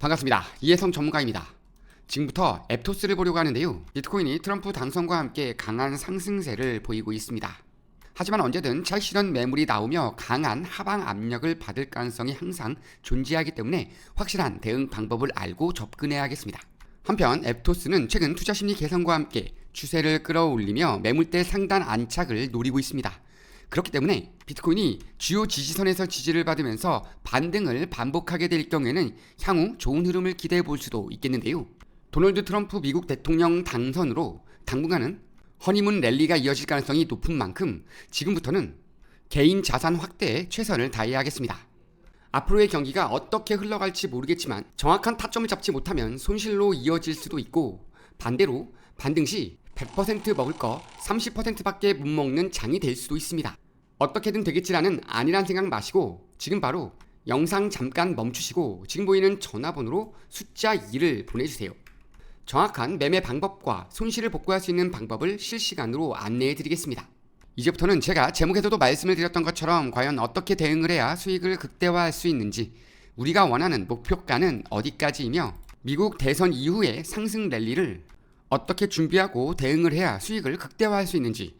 반갑습니다. 이혜성 전문가입니다. 지금부터 앱토스를 보려고 하는데요. 비트코인이 트럼프 당선과 함께 강한 상승세를 보이고 있습니다. 하지만 언제든 차익 실현 매물이 나오며 강한 하방 압력을 받을 가능성이 항상 존재하기 때문에 확실한 대응 방법을 알고 접근해야겠습니다. 한편 앱토스는 최근 투자 심리 개선과 함께 추세를 끌어올리며 매물대 상단 안착을 노리고 있습니다. 그렇기 때문에 비트코인이 주요 지지선에서 지지를 받으면서 반등을 반복하게 될 경우에는 향후 좋은 흐름을 기대해 볼 수도 있겠는데요. 도널드 트럼프 미국 대통령 당선으로 당분간은 허니문 랠리가 이어질 가능성이 높은 만큼 지금부터는 개인 자산 확대에 최선을 다해야겠습니다. 앞으로의 경기가 어떻게 흘러갈지 모르겠지만 정확한 타점을 잡지 못하면 손실로 이어질 수도 있고 반대로 반등 시 100% 먹을 거 30%밖에 못 먹는 장이 될 수도 있습니다. 어떻게든 되겠지라는 아니란 생각 마시고 지금 바로 영상 잠깐 멈추시고 지금 보이는 전화번호로 숫자 2를 보내주세요. 정확한 매매 방법과 손실을 복구할 수 있는 방법을 실시간으로 안내해 드리겠습니다. 이제부터는 제가 제목에서도 말씀을 드렸던 것처럼 과연 어떻게 대응을 해야 수익을 극대화할 수 있는지 우리가 원하는 목표가는 어디까지이며 미국 대선 이후의 상승 랠리를 어떻게 준비하고 대응을 해야 수익을 극대화할 수 있는지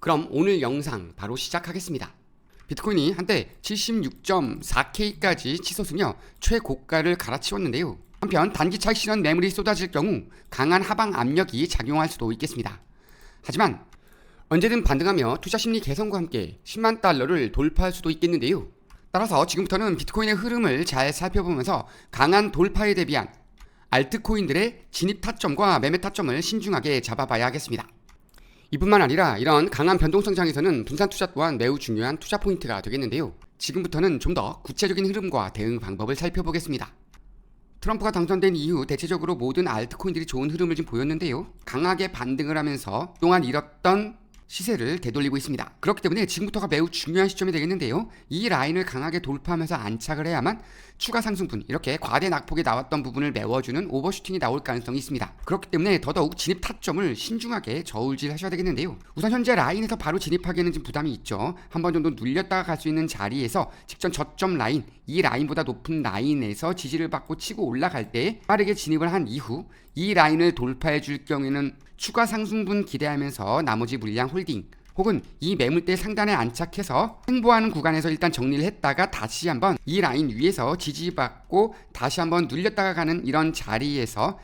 그럼 오늘 영상 바로 시작하겠습니다. 비트코인이 한때 76.4K까지 치솟으며 최고가를 갈아치웠는데요. 한편 단기 차익 실현 매물이 쏟아질 경우 강한 하방 압력이 작용할 수도 있겠습니다. 하지만 언제든 반등하며 투자 심리 개선과 함께 10만 달러를 돌파할 수도 있겠는데요. 따라서 지금부터는 비트코인의 흐름을 잘 살펴보면서 강한 돌파에 대비한 알트코인들의 진입 타점과 매매 타점을 신중하게 잡아봐야 하겠습니다. 이뿐만 아니라 이런 강한 변동성 장에서는 분산 투자 또한 매우 중요한 투자 포인트가 되겠는데요. 지금부터는 좀 더 구체적인 흐름과 대응 방법을 살펴보겠습니다. 트럼프가 당선된 이후 대체적으로 모든 알트코인들이 좋은 흐름을 좀 보였는데요. 강하게 반등을 하면서 동안 잃었던 시세를 되돌리고 있습니다. 그렇기 때문에 지금부터가 매우 중요한 시점이 되겠는데요. 이 라인을 강하게 돌파하면서 안착을 해야만 추가 상승분 이렇게 과대 낙폭에 나왔던 부분을 메워주는 오버슈팅이 나올 가능성이 있습니다. 그렇기 때문에 더더욱 진입 타점을 신중하게 저울질 하셔야 되겠는데요. 우선 현재 라인에서 바로 진입하기에는 좀 부담이 있죠. 한 번 정도 눌렸다가 갈 수 있는 자리에서 직전 저점 라인 이 라인보다 높은 라인에서 지지를 받고 치고 올라갈 때 빠르게 진입을 한 이후 이 라인을 돌파해 줄 경우에는 추가 상승분 기대하면서 나머지 물량 홀딩 혹은 이 매물대 상단에 안착해서 횡보하는 구간에서 일단 정리를 했다가 다시 한번 이 라인 위에서 지지받고 다시 한번 눌렸다가 가는 이런 자리에서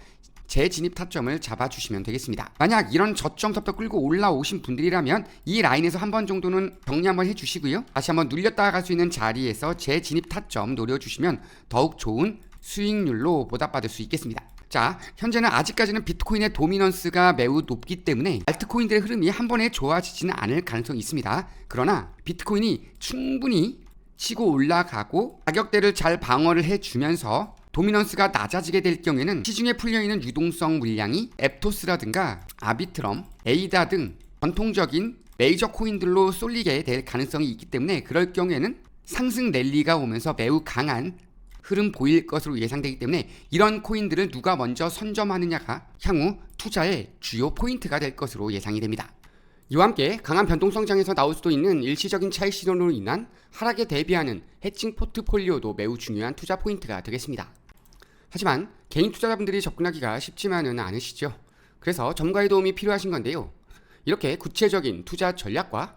재진입 타점을 잡아주시면 되겠습니다. 만약 이런 저점부터 끌고 올라오신 분들이라면 이 라인에서 한 번 정도는 정리 한번 해주시고요. 다시 한번 눌렸다가 갈 수 있는 자리에서 재진입 타점 노려주시면 더욱 좋은 수익률로 보답받을 수 있겠습니다. 자, 현재는 아직까지는 비트코인의 도미넌스가 매우 높기 때문에 알트코인들의 흐름이 한 번에 좋아지지는 않을 가능성이 있습니다. 그러나 비트코인이 충분히 치고 올라가고 가격대를 잘 방어를 해주면서 도미넌스가 낮아지게 될 경우에는 시중에 풀려있는 유동성 물량이 앱토스라든가 아비트럼, 에이다 등 전통적인 메이저 코인들로 쏠리게 될 가능성이 있기 때문에 그럴 경우에는 상승 랠리가 오면서 매우 강한 흐름 보일 것으로 예상되기 때문에 이런 코인들을 누가 먼저 선점하느냐가 향후 투자의 주요 포인트가 될 것으로 예상이 됩니다. 이와 함께 강한 변동성장에서 나올 수도 있는 일시적인 차익 실현으로 인한 하락에 대비하는 해칭 포트폴리오도 매우 중요한 투자 포인트가 되겠습니다. 하지만 개인 투자자분들이 접근하기가 쉽지만은 않으시죠. 그래서 점과의 도움이 필요하신 건데요. 이렇게 구체적인 투자 전략과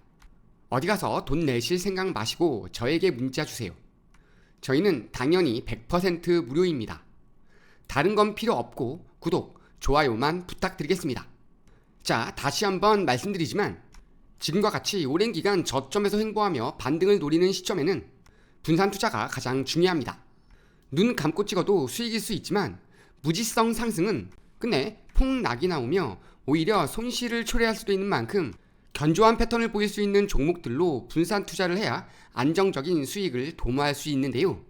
어디 가서 돈 내실 생각 마시고 저에게 문자 주세요. 저희는 당연히 100% 무료입니다. 다른 건 필요 없고 구독, 좋아요만 부탁드리겠습니다. 자, 다시 한번 말씀드리지만 지금과 같이 오랜 기간 저점에서 횡보하며 반등을 노리는 시점에는 분산 투자가 가장 중요합니다. 눈 감고 찍어도 수익일 수 있지만 무지성 상승은 끝내 폭락이 나오며 오히려 손실을 초래할 수도 있는 만큼 견조한 패턴을 보일 수 있는 종목들로 분산 투자를 해야 안정적인 수익을 도모할 수 있는데요.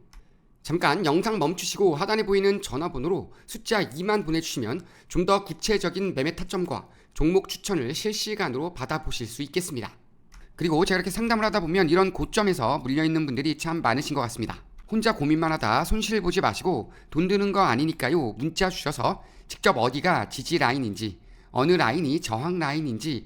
잠깐 영상 멈추시고 하단에 보이는 전화번호로 숫자 2만 보내주시면 좀 더 구체적인 매매 타점과 종목 추천을 실시간으로 받아보실 수 있겠습니다. 그리고 제가 이렇게 상담을 하다 보면 이런 고점에서 물려있는 분들이 참 많으신 것 같습니다. 혼자 고민만 하다 손실 보지 마시고 돈 드는 거 아니니까요. 문자 주셔서 직접 어디가 지지 라인인지 어느 라인이 저항 라인인지